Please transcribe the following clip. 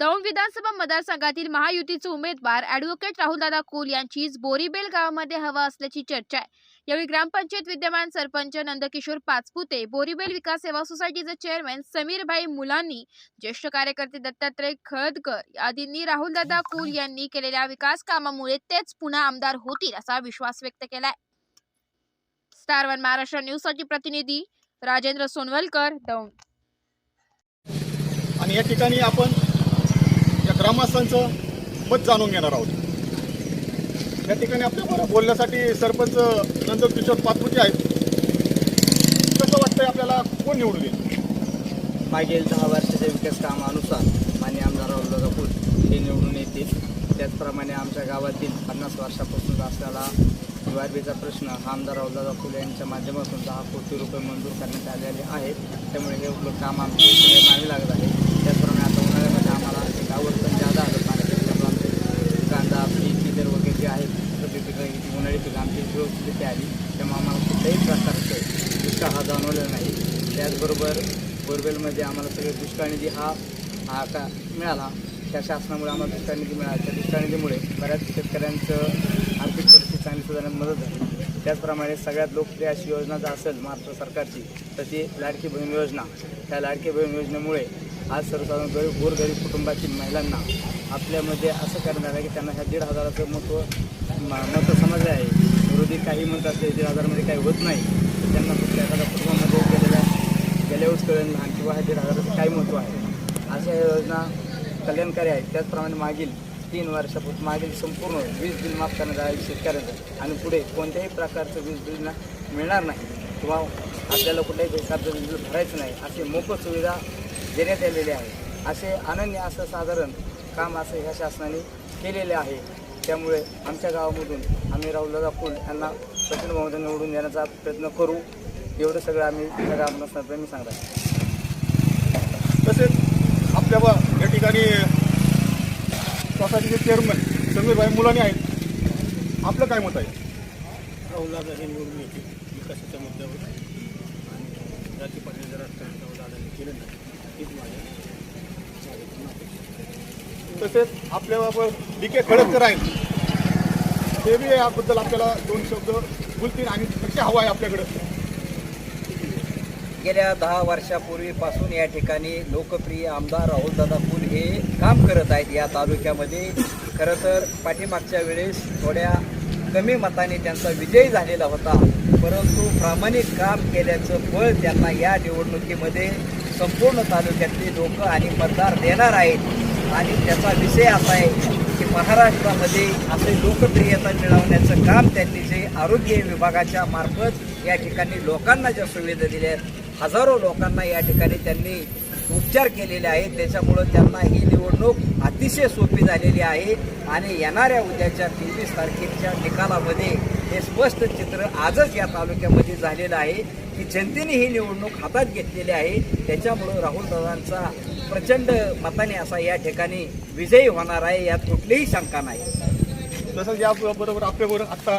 दौंड विधानसभा मतदारसंघातील महायुतीचे उमेदवार ऍडव्होकेट राहुलदादा कुल यांचीच बोरीबेल गावामध्ये हवा असल्याची चर्चा आहे. यावेळी ग्रामपंचायत विद्यमान सरपंच नंदकिशोर पाचपुते बोरीबेल विकास सेवा सोसायटीचे चेअरमॅन समीरभाई मुलांनी ज्येष्ठ कार्यकर्ते दत्तात्रय खळदकर आदींनी राहुलदादा कुल यांनी केलेल्या विकास कामामुळे तेच पुन्हा आमदार होतील असा विश्वास व्यक्त केलाय. स्टार वन महाराष्ट्र न्यूजसाठी प्रतिनिधी राजेंद्र सोनवलकर दौंड. आणि या ठिकाणी आपण ग्रामस्थांचं मत जाणून घेणार आहोत. या ठिकाणी आपल्याबरोबर बोलण्यासाठी सरपंच नंदकिशोर पाचपुते आहेत. कसं वाटतंय आपल्याला कोण निवडून येईल? मागील दहा वर्षाच्या विकास कामानुसार मान्य आमदार राहुल कपूर हे निवडून येतील. त्याचप्रमाणे आमच्या गावातील पन्नास वर्षापासून असलेला युआरबीचा प्रश्न हा आमदार राहुलदादा फुले यांच्या माध्यमातून दहा कोटी रुपये मंजूर करण्यात आलेले आहेत. त्यामुळे हे काम आमचे सगळे मागे लागत आहे त्याचप्रमाणे आता उन्हाळ्यामध्ये आम्हाला एक आवडतं जादा आलं पाण्याचं त्यामुळे आमचे कांदा पीक इतर वगैरे जे आहेत सगळी पिकं ही उन्हाळी पिकं आमची व्यवस्थित आली त्यामुळे आम्हाला कुठल्याही प्रकारचं दुष्काळ हा जाणवलेला नाही. त्याचबरोबर बोरवेलमध्ये आम्हाला सगळे दुष्काळ निधी हा हा का मिळाला. त्या शासनामुळे आम्हाला दुष्काळ निधी मिळाला. त्या दुष्काळ निधीमुळे बऱ्याच शेतकऱ्यांचं आर्थिक परिस्थिती चांगली सुधारण्यात मदत झाली. त्याचप्रमाणे सगळ्यात लोकप्रिय अशी योजना जर असेल महाराष्ट्र सरकारची तर ती लाडकी बहीण योजना. त्या लाडकी बहीण योजनेमुळे आज सर्वसाधारण गरीब गोरगरीब कुटुंबातील महिलांना आपल्यामध्ये असं करण्यात आलं की त्यांना ह्या दीड हजाराचं महत्त्व महत्त्व समजलं आहे. विरोधी काही म्हणतात ते दीड हजारमध्ये काही होत नाही. तर त्यांना कुठल्या एखादा कुटुंबामध्ये गेलेल्या गेल्यावरच कळेल लहान किंवा हे दीड हजाराचं काय महत्त्व आहे? अशा योजना कल्याणकारी आहेत. त्याचप्रमाणे मागील तीन वर्षापूर्वी मागील संपूर्ण वीज बिल माफ करण्यात आले शेतकऱ्यांचं आणि पुढे कोणत्याही प्रकारचं वीज बिल ना मिळणार नाही किंवा आपल्याला कुठल्याही प्रकारचं वीज बिल भरायचं नाही अशी मोफत सुविधा देण्यात आलेली आहे. असे अनन्य असं साधारण काम असं ह्या शासनाने केलेले आहे. त्यामुळे आमच्या गावामधून आम्ही राहुलदादा फुल यांना प्रचंड बहुमताने निवडून देण्याचा प्रयत्न करू. एवढं सगळं आम्ही त्या गावात मी सांगतो तसेच आपल्या ब- या ठिकाणी सोसायटीचे चेअरमन समीरभाई मुलानी आहेत. आपलं काय मत आहे? राहुलदादा हे निवडून येतील विकासाच्या मुद्द्यावर. आणि जाती पातळीचं राजकारण राहुलदादांनी केलं नाही हीच माझ्या. तसेच आपल्याबाबत डी के खडकर आहेत ते बी याबद्दल आपल्याला दोन शब्द बोलतील आणि कशी हवं आहे आपल्याकडं. गेल्या दहा वर्षापूर्वीपासून या ठिकाणी लोकप्रिय आमदार राहुलदादा फुल हे काम करत आहेत या तालुक्यामध्ये. खरं तर पाठीमागच्या वेळेस थोड्या कमी मताने त्यांचा विजय झालेला होता. परंतु प्रामाणिक काम केल्याचं फळ त्यांना या निवडणुकीमध्ये संपूर्ण तालुक्यातली लोक आणि मतदार देणार आहेत. आणि त्याचा विषय असा आहे की महाराष्ट्रामध्ये असे लोकप्रियता मिळवण्याचं काम त्यांनी जे आरोग्य विभागाच्या मार्फत या ठिकाणी लोकांना ज्या सुविधा दिल्या आहेत हजारो लोकांना या ठिकाणी त्यांनी उपचार केलेले आहेत. त्याच्यामुळं त्यांना ही निवडणूक अतिशय सोपी झालेली आहे आणि येणाऱ्या उद्याच्या तेवीस तारखेच्या निकालामध्ये हे स्पष्ट चित्र आजच या तालुक्यामध्ये झालेलं आहे की जनतेने ही निवडणूक हातात घेतलेली आहे. त्याच्यामुळं राहुल दादांचा प्रचंड मताने असा या ठिकाणी विजयी होणार आहे यात कुठलीही शंका नाही. तसंच याबरोबर आपल्याबरोबर आता